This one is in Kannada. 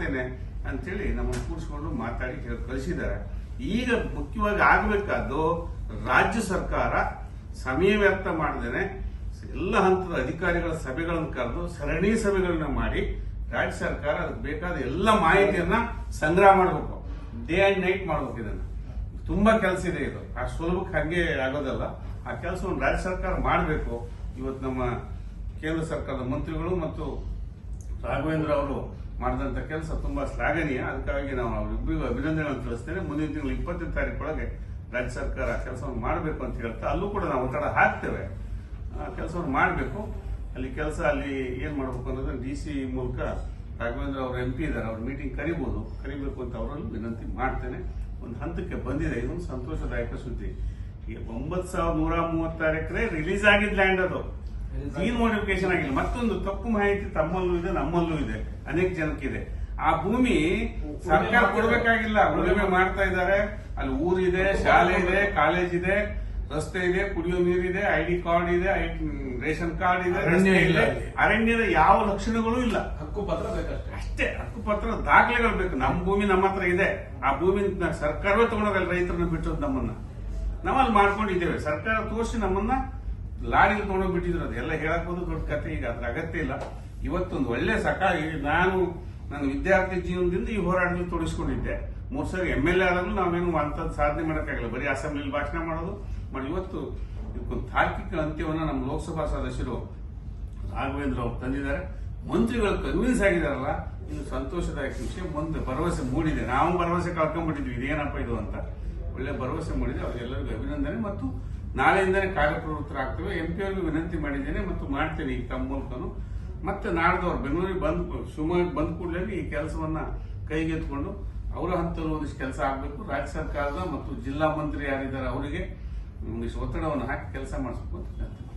ಮಾಡ್ತೇನೆ ಅಂತೇಳಿ ನಮ್ಮನ್ನು ಕೂರಿಸ್ಕೊಂಡು ಮಾತಾಡಿ ಕಳಿಸಿದ್ದಾರೆ. ಈಗ ಮುಖ್ಯವಾಗಿ ಆಗಬೇಕಾದ್ದು ರಾಜ್ಯ ಸರ್ಕಾರ ಸಮಯ ವ್ಯರ್ಥ ಮಾಡದೇನೆ, ಎಲ್ಲ ಹಂತದ ಅಧಿಕಾರಿಗಳ ಸಭೆಗಳನ್ನು ಕರೆದು ಸರಣಿ ಸಭೆಗಳನ್ನ ಮಾಡಿ ರಾಜ್ಯ ಸರ್ಕಾರ ಅದಕ್ಕೆ ಬೇಕಾದ ಎಲ್ಲ ಮಾಹಿತಿಯನ್ನ ಸಂಗ್ರಹ ಮಾಡಬೇಕು. ಡೇ ಆ್ಯಂಡ್ ನೈಟ್ ಮಾಡಬೇಕು ಇದನ್ನ. ತುಂಬಾ ಕೆಲಸ ಇದೆ ಇದು. ಆ ಸುಲಭಕ್ಕೆ ಹಂಗೆ ಆಗೋದಲ್ಲ. ಆ ಕೆಲಸವನ್ನು ರಾಜ್ಯ ಸರ್ಕಾರ ಮಾಡಬೇಕು. ಇವತ್ತು ನಮ್ಮ ಕೇಂದ್ರ ಸರ್ಕಾರದ ಮಂತ್ರಿಗಳು ಮತ್ತು ರಾಘವೇಂದ್ರ ಅವರು ಮಾಡಿದಂತ ಕೆಲಸ ತುಂಬಾ ಶ್ಲಾಘನೀಯ. ಅದಕ್ಕಾಗಿ ನಾವು ಅವರಿಬ್ಬರಿಗೂ ಅಭಿನಂದನೆಗಳನ್ನು ತಿಳಿಸ್ತೇನೆ. ಮುಂದಿನ ತಿಂಗಳು ಇಪ್ಪತ್ತನೇ ತಾರೀಕೊಳಗೆ ರಾಜ್ಯ ಸರ್ಕಾರ ಕೆಲಸವನ್ನು ಮಾಡಬೇಕು ಅಂತ ಹೇಳ್ತಾ ಅಲ್ಲೂ ಕೂಡ ನಾವು ಒತ್ತಡ ಹಾಕ್ತೇವೆ. ಕೆಲಸವನ್ನು ಮಾಡಬೇಕು. ಅಲ್ಲಿ ಕೆಲಸ ಅಲ್ಲಿ ಏನ್ ಮಾಡಬೇಕು ಅನ್ನೋದನ್ನ ಡಿ ಸಿ ಮೂಲಕ ರಾಘವೇಂದ್ರ ಅವರು ಎಂ ಪಿ ಇದ್ದಾರೆ. ಅವ್ರ ಮೀಟಿಂಗ್ ಕರಿಬಹುದು ಕರಿಬೇಕು ಅಂತ ಅವರಲ್ಲಿ ವಿನಂತಿ ಮಾಡ್ತೇನೆ. ಒಂದು ಹಂತಕ್ಕೆ ಬಂದಿದೆ. ಇದೊಂದು ಸಂತೋಷದಾಯಕ ಸುದ್ದಿ. ಒಂಬತ್ತು ಸಾವಿರದ ನೂರ ಮೂವತ್ತಾರು ಎಕರೆ ರಿಲೀಸ್ ಆಗಿದ್ ಲ್ಯಾಂಡ್ ಅದು. ಈ ನೋಟಿಫಿಕೇಶನ್ ಆಗಿಲ್ಲ. ಮತ್ತೊಂದು ತಪ್ಪು ಮಾಹಿತಿ ತಮ್ಮಲ್ಲೂ ಇದೆ ನಮ್ಮಲ್ಲೂ ಇದೆ. ಅನೇಕ ಜನಕ್ಕಿದೆ ಆ ಭೂಮಿ ಸರ್ಕಾರ ಕೊಡಬೇಕಾಗಿಲ್ಲ. ಉಳುಮೆ ಮಾಡ್ತಾ ಇದ್ದಾರೆ. ಅಲ್ಲಿ ಊರಿದೆ ಶಾಲೆ ಇದೆ ಕಾಲೇಜ್ ಇದೆ ರಸ್ತೆ ಇದೆ ಕುಡಿಯೋ ನೀರಿದೆ ಐ ಡಿ ಕಾರ್ಡ್ ಇದೆ ಐ- ರೇಷನ್ ಕಾರ್ಡ್ ಇದೆ ಅರಣ್ಯ ಇಲ್ಲ ಅರಣ್ಯದ ಯಾವ ಲಕ್ಷಣಗಳು ಇಲ್ಲ. ಹಕ್ಕು ಪತ್ರ ಬೇಕಷ್ಟೇ. ಅಷ್ಟೇ ಹಕ್ಕುಪತ್ರ ದಾಖಲೆಗಳು ಬೇಕು. ನಮ್ಮ ಭೂಮಿ ನಮ್ಮ ಹತ್ರ ಇದೆ. ಆ ಭೂಮಿ ಸರ್ಕಾರವೇ ತಗೊಂಡೋಗಲ್ಲ ರೈತರನ್ನ ಬಿಟ್ಟು ನಮ್ಮನ್ನ. ನಾವಲ್ಲಿ ಮಾಡ್ಕೊಂಡಿದ್ದೇವೆ. ಸರ್ಕಾರ ತೋರಿಸಿ ನಮ್ಮನ್ನ ಲಾರಿಲಿ ತೊಗೊಂಡೋಗಿ ಬಿಟ್ಟಿದ್ರು. ಅದೆಲ್ಲ ಹೇಳಕ್ ದೊಡ್ಡ ಕತೆ ಈಗ. ಅದ್ರ ಅಗತ್ಯ ಇಲ್ಲ. ಇವತ್ತೊಂದು ಒಳ್ಳೆ ಸಕ ನಾನು ನನ್ನ ವಿದ್ಯಾರ್ಥಿ ಜೀವನದಿಂದ ಈ ಹೋರಾಟದಲ್ಲಿ ತೊಡಗಿಸ್ಕೊಂಡಿದ್ದೆ. ಮೂರ್ ಸರಿ ಎಂ ಎಲ್ ಎ ಆದ್ರೂ ನಾವೇನು ಅಂಥದ್ದು ಸಾಧನೆ ಮಾಡೋಕ್ಕಾಗಲ್ಲ. ಬರೀ ಅಸೆಂಬ್ಲಿಲಿ ಭಾಷಣ ಮಾಡೋದು. ಮಾಡಿ ಇವತ್ತು ಇದಕ್ಕೊಂದು ತಾರ್ಕಿಕ ಅಂತ್ಯವನ್ನು ನಮ್ಮ ಲೋಕಸಭಾ ಸದಸ್ಯರು ರಾಘವೇಂದ್ರ ಅವರು ತಂದಿದ್ದಾರೆ. ಮಂತ್ರಿಗಳು ಕನ್ವಿನ್ಸ್ ಆಗಿದಾರಲ್ಲ, ಇದು ಸಂತೋಷದಾಯಕ ವಿಷಯ. ಮುಂದೆ ಭರವಸೆ ಮೂಡಿದೆ. ನಾವು ಭರವಸೆ ಕಳ್ಕೊಂಡ್ಬಿಟ್ಟಿದ್ವಿ ಇದೇನಪ್ಪ ಇದು ಅಂತ. ಒಳ್ಳೆ ಭರವಸೆ ಮೂಡಿದೆ. ಅವ್ರಿಗೆಲ್ಲರಿಗೂ ಅಭಿನಂದನೆ. ಮತ್ತು ನಾಳೆಯಿಂದನೇ ಕಾರ್ಯಪ್ರವೃತ್ತರಾಗ್ತೇವೆ. ಎಂ ಪಿ ಅವರಿಗೆ ವಿನಂತಿ ಮಾಡಿದ್ದೇನೆ ಮತ್ತು ಮಾಡ್ತೇನೆ ಈ ತಮ್ಮ ಮೂಲಕನು. ಮತ್ತೆ ನಾಡ್ದವ್ರು ಬೆಂಗಳೂರಿಗೆ ಬಂದ್ ಶಿವಮೊಗ್ಗ ಬಂದ ಕೂಡಲೇ ಈ ಕೆಲಸವನ್ನ ಕೈಗೆತ್ಕೊಂಡು ಅವರ ಹಂತದಲ್ಲಿ ಒಂದಿಷ್ಟು ಕೆಲಸ ಆಗಬೇಕು. ರಾಜ್ಯ ಸರ್ಕಾರದ ಮತ್ತು ಜಿಲ್ಲಾ ಮಂತ್ರಿ ಯಾರಿದ್ದಾರೆ ಅವರಿಗೆ ಒಂದಿಷ್ಟು ಒತ್ತಡವನ್ನು ಹಾಕಿ ಕೆಲಸ ಮಾಡಿಸ್ಬೇಕು ಅಂತ ಹೇಳ್ತೀನಿ.